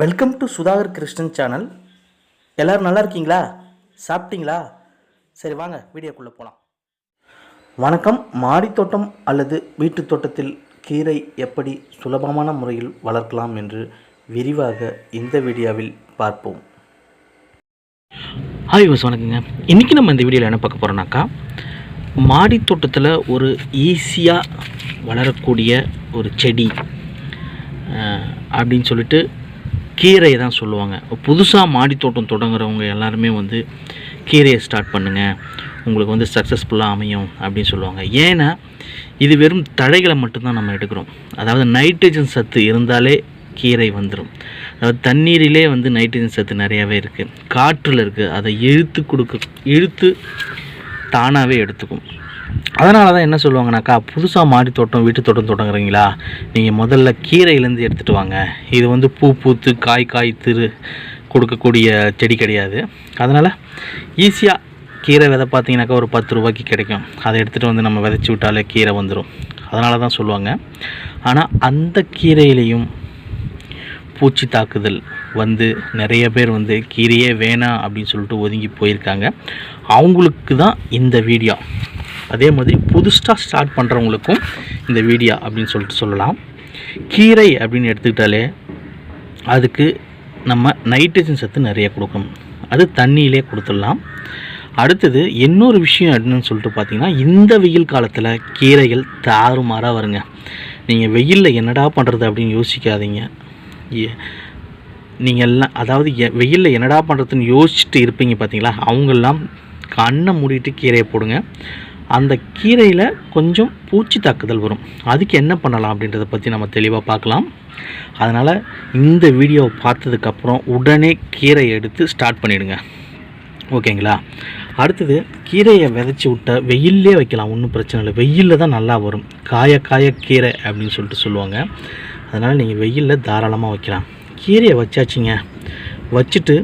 Welcome to Sudhakar Krishnan channel எல்லோரும் நல்லா இருக்கீங்களா? சாப்பிட்டீங்களா? சரி வாங்க வீடியோக்குள்ளே போகலாம் வணக்கம். மாடித்தோட்டம் அல்லது வீட்டுத் தோட்டத்தில் கீரை எப்படி சுலபமான முறையில் வளர்க்கலாம் என்று விரிவாக இந்த வீடியோவில் பார்ப்போம். ஹாய் வாஸ் வணக்கங்க. இன்றைக்கி நம்ம இந்த வீடியோவில் என்ன பார்க்க போகிறோம்னாக்கா மாடித்தோட்டத்தில் ஒரு ஈஸியாக வளரக்கூடிய ஒரு செடி அப்படின்னு சொல்லிட்டு கீரையை தான் சொல்லுவாங்க. புதுசாக மாடி தோட்டம் தொடங்குறவங்க எல்லாருமே வந்து கீரையை ஸ்டார்ட் பண்ணுங்கள் உங்களுக்கு வந்து சக்ஸஸ்ஃபுல்லாக அமையும் அப்படின்னு சொல்லுவாங்க. ஏன்னா இது வெறும் தழைகளை மட்டும்தான் நம்ம எடுக்கிறோம். அதாவது நைட்ரஜன் சத்து இருந்தாலே கீரை வந்துடும் அதாவது தண்ணீரிலே வந்து நைட்ரஜன் சத்து நிறையாவே இருக்குது காற்றில் இருக்குது அதை இழுத்து கொடுக்க இழுத்து தானாகவே எடுத்துக்கும். அதனால தான் என்ன சொல்லுவாங்கனாக்கா புதுசாக மாடி தோட்டம் வீட்டு தோட்டம் தொடங்குறீங்களா? நீங்கள் முதல்ல கீரையிலேருந்து எடுத்துகிட்டு வாங்க. இது வந்து பூ பூத்து காய் காய் திரு கொடுக்கக்கூடிய செடி கிடையாது. அதனால் ஈஸியாக கீரை விதை பார்த்தீங்கன்னாக்கா ஒரு பத்து ரூபாய்க்கு கிடைக்கும். அதை எடுத்துகிட்டு வந்து நம்ம விதைச்சி விட்டாலே கீரை வந்துடும் அதனால தான் சொல்லுவாங்க. ஆனால் அந்த கீரையிலையும் பூச்சி தாக்குதல் வந்து நிறைய பேர் வந்து கீரையே வேணாம் அப்படின்னு சொல்லிட்டு ஒதுங்கி போயிருக்காங்க. அவங்களுக்கு தான் இந்த வீடியோ. அதே மாதிரி புதுசாக ஸ்டார்ட் பண்ணுறவங்களுக்கும் இந்த வீடியோ அப்படின்னு சொல்லிட்டு சொல்லலாம். கீரை அப்படின்னு எடுத்துக்கிட்டாலே அதுக்கு நம்ம நைட்ரஜன் சத்து நிறைய கொடுக்கணும் அது தண்ணியிலே கொடுத்துடலாம். அடுத்தது இன்னொரு விஷயம் என்னன்னு சொல்லிட்டு பார்த்தீங்கன்னா இந்த வெயில் காலத்தில் கீரைகள் தாறுமாறாக வருங்க. நீங்கள் வெயிலில் என்னடா பண்ணுறது அப்படின்னு யோசிக்காதீங்க. ஏ- நீங்கள் எல்லாம் அதாவது எ- வெயிலில் என்னடா பண்ணுறதுன்னு யோசிச்சுட்டு இருப்பீங்க பார்த்தீங்களா? அவங்கெல்லாம் கண்ணை மூடிட்டு கீரையை போடுங்க. அந்த கீரையில் கொஞ்சம் பூச்சி தாக்குதல் வரும். அதுக்கு என்ன பண்ணலாம் அப்படின்றத பற்றி நம்ம தெளிவாக பார்க்கலாம். அதனால் இந்த வீடியோவை பார்த்ததுக்கப்புறம் உடனே கீரையை எடுத்து ஸ்டார்ட் பண்ணிவிடுங்க ஓகேங்களா? அடுத்தது கீரையை விதைச்சி விட்ட வெயிலே வைக்கலாம் ஒன்றும் பிரச்சனை இல்லை. வெயிலில் தான் நல்லா வரும். காய காய கீரை அப்படின்னு சொல்லிட்டு சொல்லுவாங்க. அதனால் நீங்கள் வெயிலில் தாராளமாக வைக்கலாம். கீரையை வச்சாச்சிங்க. வச்சுட்டு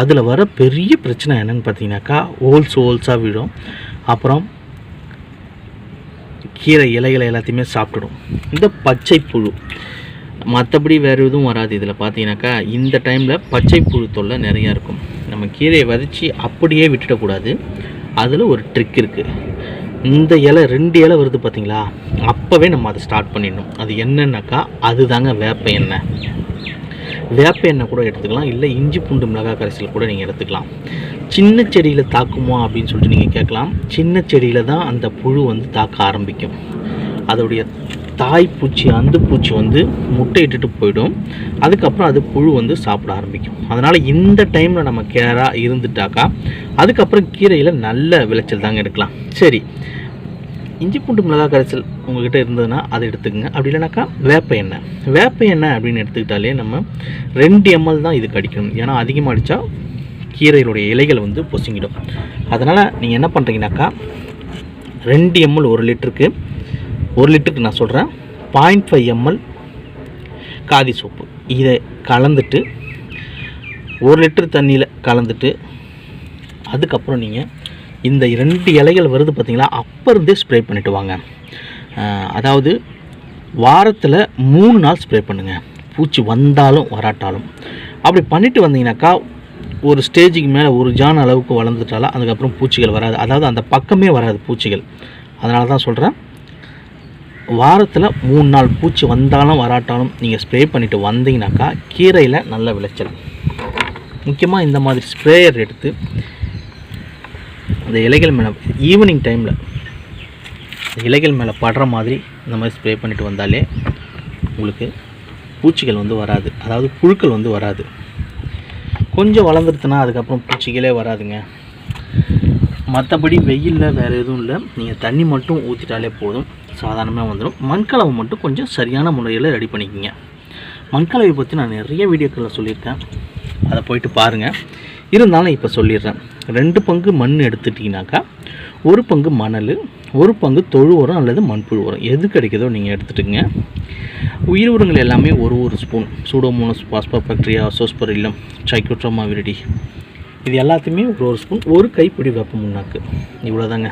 அதில் வர பெரிய பிரச்சனை என்னன்னு பார்த்தீங்கன்னாக்கா ஹோல்ஸ் ஹோல்ஸாக விடும் அப்புறம் கீரை இலைகளை எல்லாத்தையுமே சாப்பிட்டுடும். இந்த பச்சை புழு மற்றபடி வேறு எதுவும் வராது இதில் பார்த்தீங்கன்னாக்கா இந்த டைமில் பச்சை புழு தொல்லை நிறையா இருக்கும். நம்ம கீரையை விதைச்சி அப்படியே விட்டுடக்கூடாது அதில் ஒரு ட்ரிக் இருக்குது இந்த இலை ரெண்டு இலை வருது பார்த்தீங்களா அப்போவே நம்ம அதை ஸ்டார்ட் பண்ணிடணும். அது என்னென்னாக்கா அதுதாங்க வேப்ப எண்ணெய். வேப்ப எண்ணெய் கூட எடுத்துக்கலாம். இல்லை இஞ்சி பூண்டு மிளகாய் கரைசல் கூட நீங்கள் எடுத்துக்கலாம். சின்ன செடியில் தாக்குமா அப்படின்னு சொல்லிட்டு நீங்கள் கேட்கலாம். சின்ன செடியில் தான் அந்த புழு வந்து தாக்க ஆரம்பிக்கும். அதோடைய தாய் பூச்சி அந்த பூச்சி வந்து முட்டையிட்டுட்டு போயிடும். அதுக்கப்புறம் அது புழு வந்து சாப்பிட ஆரம்பிக்கும். அதனால் இந்த டைமில் நம்ம கேராக இருந்துட்டாக்கா அதுக்கப்புறம் கீரையில் நல்ல விளைச்சல் தாங்க எடுக்கலாம். சரி. இஞ்சி பூண்டு மிளகாய் கரைசல் உங்ககிட்ட இருந்ததுன்னா அதை எடுத்துக்கங்க. அப்படி இல்லைனாக்கா வேப்ப எண்ணெய். வேப்ப எண்ணெய் அப்படின்னு எடுத்துக்கிட்டாலே நம்ம ரெண்டு எம்எல் தான் இதுக்கு அடிக்கணும் ஏன்னா அதிகமாக அடித்தா கீரையினுடைய இலைகள் வந்து பொசுங்கிடும். அதனால் நீங்கள் என்ன பண்ணுறீங்கனாக்கா ரெண்டு எம்எல் ஒரு லிட்டருக்கு ஒரு லிட்டருக்கு நான் சொல்கிறேன் point five ML Khadi soap. இதை கலந்துட்டு ஒரு லிட்டர் தண்ணியில் கலந்துட்டு அதுக்கப்புறம் நீங்கள் இந்த ரெண்டு இலைகள் வருது பார்த்திங்களா அப்போ இருந்தே ஸ்ப்ரே பண்ணிட்டு வாங்க. அதாவது வாரத்தில் மூணு நாள் ஸ்ப்ரே பண்ணுங்கள் பூச்சி வந்தாலும் வராட்டாலும். அப்படி பண்ணிட்டு வந்தீங்கன்னாக்கா ஒரு ஸ்டேஜுக்கு மேலே ஒரு ஜான் அளவுக்கு வளர்ந்துட்டாலும் அதுக்கப்புறம் பூச்சிகள் வராது. அதாவது அந்த பக்கமே வராது பூச்சிகள். அதனால தான் சொல்கிறேன் வாரத்தில் மூணு நாள் பூச்சி வந்தாலும் வராட்டாலும் நீங்கள் ஸ்ப்ரே பண்ணிவிட்டு வந்தீங்கனாக்கா கீரையில் நல்ல விளைச்சல். முக்கியமாக இந்த மாதிரி ஸ்ப்ரேயர் எடுத்து அந்த இலைகள் மேலே ஈவினிங் டைமில் இலைகள் மேலே படுற மாதிரி இந்த மாதிரி ஸ்ப்ரே பண்ணிட்டு வந்தாலே உங்களுக்கு பூச்சிகள் வந்து வராது. அதாவது புழுக்கள் வந்து வராது. கொஞ்சம் வளர்ந்துருச்சுன்னா அதுக்கப்புறம் பூச்சிகளே வராதுங்க. மற்றபடி வெயிலில் வேறு எதுவும் இல்லை. நீங்கள் தண்ணி மட்டும் ஊற்றிட்டாலே போதும். சாதாரணமாக வந்துடும் மண்கலவை மட்டும் கொஞ்சம் சரியான முறையில் ரெடி பண்ணிக்கிங்க. மண்கலவை பற்றி நான் நிறைய வீடியோக்களில் சொல்லியிருக்கேன். அதை போயிட்டு பாருங்கள் இருந்தாலும் இப்போ சொல்லிடுறேன். ரெண்டு பங்கு மண் எடுத்துட்டிங்கனாக்கா ஒரு பங்கு மணல் ஒரு பங்கு தொழு உரம் அல்லது மண்புழு உரம். எது கிடைக்குதோ நீங்கள் எடுத்துட்டுங்க. உயிர் உரங்கள் எல்லாமே ஒரு ஒரு spoon. Pseudomonas phosphobacteria azospirillum trichoderma viride. இது எல்லாத்தையுமே ஒரு ஒரு ஸ்பூன் ஒரு கைப்பிடி வேப்ப முன்னாக்கு இவ்வளோதாங்க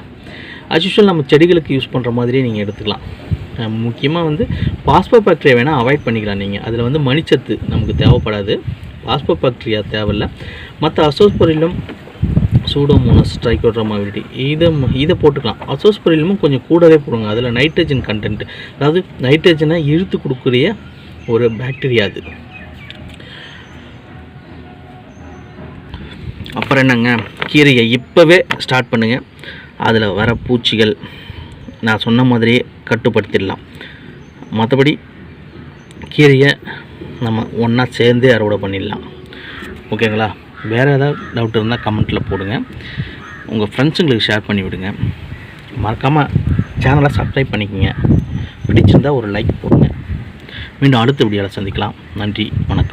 அஸ்யூஷுவல் நம்ம செடிகளுக்கு யூஸ் பண்ணுற மாதிரியே நீங்கள் எடுத்துக்கலாம். முக்கியமாக வந்து பாஸ்போ பாக்டீரியா வேணால் அவாய்ட் பண்ணிக்கலாம் நீங்கள் அதில் வந்து மணிச்சத்து நமக்கு தேவைப்படாது. பாஸ்போ பாக்டீரியா தேவையில்ல. மற்ற அசோஸ்பொரிலும் சூடோமோனஸ் ட்ரைகோட்ரமாவிலிட்டி இதை இதை போட்டுக்கலாம். அசோஸ்பரிலுமும் கொஞ்சம் கூடவே போடுங்க. அதில் நைட்ரஜன் கண்டென்ட் அதாவது நைட்ரஜனை இழுத்து கொடுக்குறிய ஒரு பாக்டீரியா அது. அப்புறம் என்னங்க? கீரையை இப்போவே ஸ்டார்ட் பண்ணுங்கள் அதில் வர பூச்சிகள் நான் சொன்ன மாதிரியே கட்டுப்படுத்திடலாம். மற்றபடி கீரையை நம்ம ஒன்றா சேர்ந்தே அறுவடை பண்ணிடலாம். ஓகேங்களா? வேறு ஏதாவது டவுட் இருந்தால் கமெண்ட்டில் போடுங்க. உங்கள் ஃப்ரெண்ட்ஸுங்களுக்கு ஷேர் பண்ணி விடுங்க. மறக்காமல் சேனலை சப்ஸ்கிரைப் பண்ணிக்கோங்க. பிடிச்சிருந்தா ஒரு லைக் போடுங்க. மீண்டும் அடுத்த வீடியோவில் சந்திக்கலாம். நன்றி வணக்கம்.